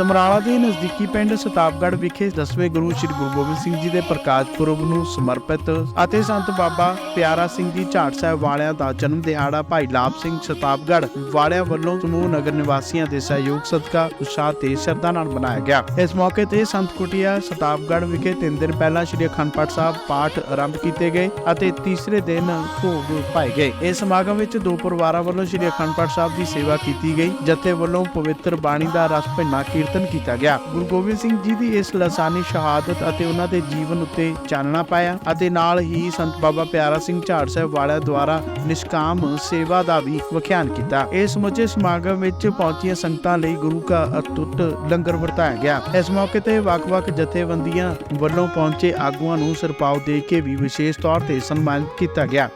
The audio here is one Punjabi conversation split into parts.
ਸਮਰਾਲਾ ਦੇ ਨਜ਼ਦੀਕੀ ਪਿੰਡ ਸ਼ਤਾਬਗੜ ਵਿਖੇ 10ਵੇਂ ਗੁਰੂ ਸ੍ਰੀ ਗੁਰੂ ਗੋਬਿੰਦ ਸਿੰਘ ਜੀ ਦੇ ਪ੍ਰਕਾਸ਼ ਪੁਰਬ ਨੂੰ ਸਮਰਪਿਤ ਅਤੇ ਸੰਤ ਬਾਬਾ ਪਿਆਰਾ ਸਿੰਘ ਜੀ ਝਾੜ ਸਾਹਿਬ ਵਾਲਿਆਂ ਦਾ ਜਨਮ ਦਿਹਾੜਾ ਭਾਈ ਲਾਭ ਸਿੰਘ ਸਤਾਬਗੜ੍ਹ ਵਾਲਿਆਂ ਵੱਲੋਂ ਸਮੂਹ ਨਗਰ ਨਿਵਾਸੀਆਂ ਦੇ ਸਹਿਯੋਗ ਸਦਕਾ ਉਤਸ਼ਾਹ ਤੇ ਸ਼ਰਧਾ ਨਾਲ ਮਨਾਇਆ ਗਿਆ। ਇਸ ਮੌਕੇ ਤੇ ਸੰਤ ਕੁਟਿਆ ਸ਼ਤਾਬਗੜ ਵਿਖੇ ਤਿੰਨ ਦਿਨ ਪਹਿਲਾਂ ਸ੍ਰੀ ਅਖੰਡ ਪਾਠ ਸਾਹਿਬ ਪਾਠ ਆਰੰਭ ਕੀਤੇ ਗਏ ਅਤੇ ਤੀਸਰੇ ਦਿਨ ਭੋਗ ਪਾਏ ਗਏ। ਇਸ ਸਮਾਗਮ ਵਿੱਚ ਦੋ ਪਰਿਵਾਰਾਂ ਵੱਲੋਂ ਸ੍ਰੀ ਅਖੰਡ ਪਾਠ ਸਾਹਿਬ ਦੀ ਸੇਵਾ ਕੀਤੀ ਗਈ, ਜਥੇ ਵੱਲੋਂ ਪਵਿੱਤਰ ਬਾਣੀ ਦਾ ਰਸ ਭਿੰਨਾ ਕੀਰਤਨ ਕੀਤਾ ਗਿਆ। ਗੁਰੂ ਗੋਬਿੰਦ ਸਿੰਘ ਜੀ ਦੀ ਇਸ ਲਸਾਨੀ ਸ਼ਹਾਦਤ ਅਤੇ ਉਹਨਾਂ ਦੇ ਜੀਵਨ ਉੱਤੇ ਚਾਨਣਾ ਪਾਇਆ ਅਤੇ ਨਾਲ ਹੀ ਸੰਤ ਬਾਬਾ ਪਿਆਰਾ ਸਿੰਘ ਝਾੜ ਸਾਹਿਬ ਵਾਲਿਆਂ ਦੁਆਰਾ ਨਿਸ਼ਕਾਮ ਸੇਵਾ ਦਾ ਵੀ ਵਿਖਿਆਨ ਕੀਤਾ। ਇਸ ਸਮੁੱਚੇ ਸਮਾਗਮ ਵਿੱਚ ਪਹੁੰਚੀਆਂ ਸੰਗਤਾਂ ਲਈ ਗੁਰੂ ਕਾ ਅਟੁੱਟ ਲੰਗਰ ਵਰਤਾਇਆ ਗਿਆ। ਇਸ ਮੌਕੇ ਤੇ ਵੱਖ-ਵੱਖ ਜਥੇਬੰਦੀਆਂ ਵੱਲੋਂ ਪਹੁੰਚੇ ਆਗੂਆਂ ਨੂੰ ਸਰਪਾਉ ਦੇ ਕੇ ਵੀ ਵਿਸ਼ੇਸ਼ ਤੌਰ ਤੇ ਸਨਮਾਨਿਤ ਕੀਤਾ ਗਿਆ।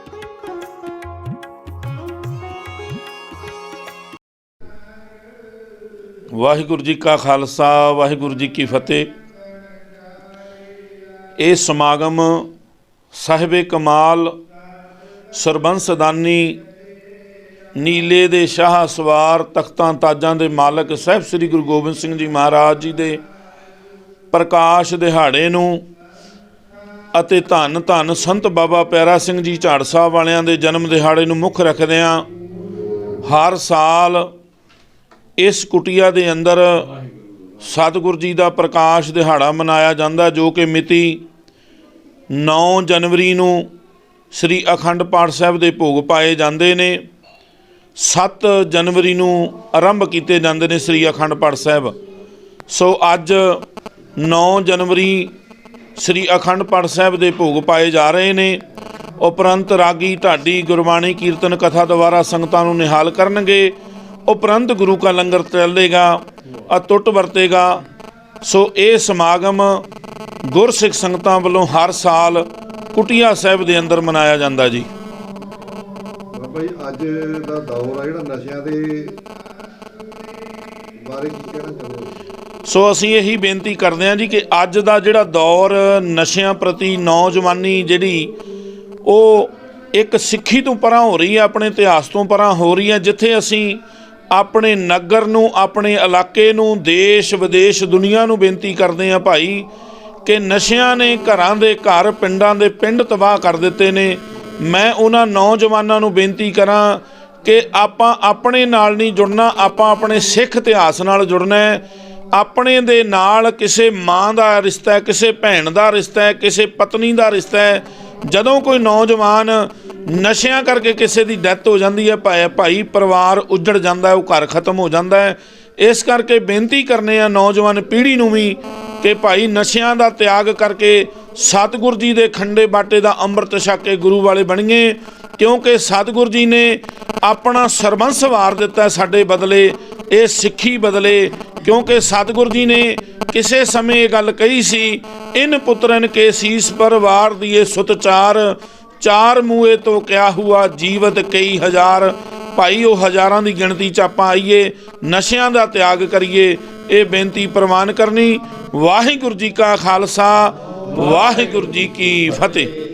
ਵਾਹਿਗੁਰੂ ਜੀ ਕਾ ਖਾਲਸਾ, ਵਾਹਿਗੁਰੂ ਜੀ ਕੀ ਫਤਿਹ। ਇਹ ਸਮਾਗਮ ਸਾਹਿਬੇ ਕਮਾਲ ਸਰਬੰਸ ਦਾਨੀ ਨੀਲੇ ਦੇ ਸ਼ਾਹ ਸਵਾਰ ਤਖਤਾਂ ਤਾਜਾਂ ਦੇ ਮਾਲਕ ਸਾਹਿਬ ਸ੍ਰੀ ਗੁਰੂ ਗੋਬਿੰਦ ਸਿੰਘ ਜੀ ਮਹਾਰਾਜ ਜੀ ਦੇ ਪ੍ਰਕਾਸ਼ ਦਿਹਾੜੇ ਨੂੰ ਅਤੇ ਧੰਨ ਧੰਨ ਸੰਤ ਬਾਬਾ ਪਿਆਰਾ ਸਿੰਘ ਜੀ ਝਾੜ ਸਾਹਿਬ ਵਾਲਿਆਂ ਦੇ ਜਨਮ ਦਿਹਾੜੇ ਨੂੰ ਮੁੱਖ ਰੱਖਦਿਆਂ ਹਰ ਸਾਲ ਇਸ ਕੁਟੀਆ ਦੇ ਅੰਦਰ ਸਤਿਗੁਰ ਜੀ ਦਾ ਪ੍ਰਕਾਸ਼ ਦਿਹਾੜਾ ਮਨਾਇਆ ਜਾਂਦਾ, ਜੋ ਕਿ ਮਿਤੀ 9 ਜਨਵਰੀ ਨੂੰ ਸ੍ਰੀ ਅਖੰਡ ਪਾਠ ਸਾਹਿਬ ਦੇ ਭੋਗ ਪਾਏ ਜਾਂਦੇ ਨੇ। 7 ਜਨਵਰੀ ਨੂੰ ਆਰੰਭ ਕੀਤੇ ਜਾਂਦੇ ਨੇ ਸ੍ਰੀ ਅਖੰਡ ਪਾਠ ਸਾਹਿਬ। ਸੋ ਅੱਜ 9 ਜਨਵਰੀ ਸ੍ਰੀ ਅਖੰਡ ਪਾਠ ਸਾਹਿਬ ਦੇ ਭੋਗ ਪਾਏ ਜਾ ਰਹੇ ਨੇ। ਉਪਰੰਤ ਰਾਗੀ ਢਾਡੀ ਗੁਰਬਾਣੀ ਕੀਰਤਨ ਕਥਾ ਦੁਆਰਾ ਸੰਗਤਾਂ ਨੂੰ ਨਿਹਾਲ ਕਰਨਗੇ। ਉਪਰੰਤ ਗੁਰੂ ਕਾ ਲੰਗਰ ਚੱਲੇਗਾ ਅਟੁੱਟ ਵਰਤੇਗਾ। ਸੋ ਇਹ ਸਮਾਗਮ ਗੁਰਸਿੱਖ ਸੰਗਤਾਂ ਵੱਲੋਂ ਹਰ ਸਾਲ ਕੁਟੀਆ ਸਾਹਿਬ ਦੇ ਅੰਦਰ ਮਨਾਇਆ ਜਾਂਦਾ ਜੀ। ਜੀ ਅੱਜ ਦਾ ਦੌਰ ਆ ਜਿਹੜਾ ਨਸ਼ਿਆਂ ਦੇ ਬਾਰੇ ਕੀ ਕਹਿਣਾ ਚਾਹੁੰਦੇ ਸੋ ਅਸੀਂ ਇਹੀ ਬੇਨਤੀ ਕਰਦੇ ਹਾਂ ਜੀ ਕਿ ਅੱਜ ਦਾ ਜਿਹੜਾ ਦੌਰ ਨਸ਼ਿਆਂ ਪ੍ਰਤੀ ਨੌਜਵਾਨੀ ਜਿਹੜੀ ਉਹ ਇੱਕ ਸਿੱਖੀ ਤੋਂ ਪਰਾਂ ਹੋ ਰਹੀ ਹੈ ਆਪਣੇ ਇਤਿਹਾਸ ਤੋਂ ਪਰਾਂ ਹੋ ਰਹੀ ਹੈ ਜਿੱਥੇ ਅਸੀਂ ਆਪਣੇ ਨਗਰ ਨੂੰ, ਆਪਣੇ ਇਲਾਕੇ ਨੂੰ, ਦੇਸ਼, ਵਿਦੇਸ਼, ਦੁਨੀਆ ਨੂੰ ਬੇਨਤੀ ਕਰਦੇ ਹਾਂ ਭਾਈ ਕਿ ਨਸ਼ਿਆਂ ਨੇ ਘਰਾਂ ਦੇ ਘਰ, ਪਿੰਡਾਂ ਦੇ ਪਿੰਡ ਤਬਾਹ ਕਰ ਦਿੱਤੇ ਨੇ। ਮੈਂ ਉਹਨਾਂ ਨੌਜਵਾਨਾਂ ਨੂੰ ਬੇਨਤੀ ਕਰਾਂ ਕਿ ਆਪਾਂ ਆਪਣੇ ਨਾਲ ਨਹੀਂ ਜੁੜਨਾ, ਆਪਾਂ ਆਪਣੇ ਸਿੱਖ ਇਤਿਹਾਸ ਨਾਲ ਜੁੜਨਾ ਹੈ। ਆਪਣੇ ਦੇ ਨਾਲ ਕਿਸੇ ਮਾਂ ਦਾ ਰਿਸ਼ਤਾ ਹੈ, ਕਿਸੇ ਭੈਣ ਦਾ ਰਿਸ਼ਤਾ ਹੈ, ਕਿਸੇ ਪਤਨੀ ਦਾ ਰਿਸ਼ਤਾ ਹੈ। ਜਦੋਂ ਕੋਈ ਨੌਜਵਾਨ ਨਸ਼ਿਆਂ ਕਰਕੇ ਕਿਸੇ ਦੀ ਡੈਥ ਹੋ ਜਾਂਦੀ ਹੈ ਭਾਈ ਭਾਈ ਪਰਿਵਾਰ ਉੱਜੜ ਜਾਂਦਾ ਹੈ, ਉਹ ਘਰ ਖਤਮ ਹੋ ਜਾਂਦਾ ਹੈ। ਇਸ ਕਰਕੇ ਬੇਨਤੀ ਕਰਨੇ ਆ ਨੌਜਵਾਨ ਪੀੜ੍ਹੀ ਨੂੰ ਵੀ ਕਿ ਭਾਈ ਨਸ਼ਿਆਂ ਦਾ ਤਿਆਗ ਕਰਕੇ ਸਤਿਗੁਰ ਜੀ ਦੇ ਖੰਡੇ ਬਾਟੇ ਦਾ ਅੰਮ੍ਰਿਤ ਛਕ ਕੇ ਗੁਰੂ ਵਾਲੇ ਬਣੀਏ, ਕਿਉਂਕਿ ਸਤਿਗੁਰ ਜੀ ਨੇ ਆਪਣਾ ਸਰਬੰਸ ਵਾਰ ਦਿੱਤਾ ਸਾਡੇ ਬਦਲੇ, ਇਹ ਸਿੱਖੀ ਬਦਲੇ, ਕਿਉਂਕਿ ਸਤਿਗੁਰ ਜੀ ਨੇ ਕਿਸੇ ਸਮੇਂ ਇਹ ਗੱਲ ਕਹੀ ਸੀ, ਇਨ ਪੁੱਤਰਨ ਕੇ ਸੀਸ ਪਰ ਵਾਰ ਦੀਏ ਸੁਤਚਾਰ ਚਾਰ ਮੂਏ ਤੋਂ ਕਿਆ ਹੁਆ ਜੀਵਤ ਕਈ ਹਜ਼ਾਰ। ਭਾਈ, ਉਹ ਹਜ਼ਾਰਾਂ ਦੀ ਗਿਣਤੀ ਚ ਆਪਾਂ ਆਈਏ, ਨਸ਼ਿਆਂ ਦਾ ਤਿਆਗ ਕਰੀਏ, ਇਹ ਬੇਨਤੀ ਪ੍ਰਵਾਨ ਕਰਨੀ। ਵਾਹਿਗੁਰੂ ਜੀ ਕਾ ਖਾਲਸਾ, ਵਾਹਿਗੁਰੂ ਜੀ ਕੀ ਫਤਿਹ।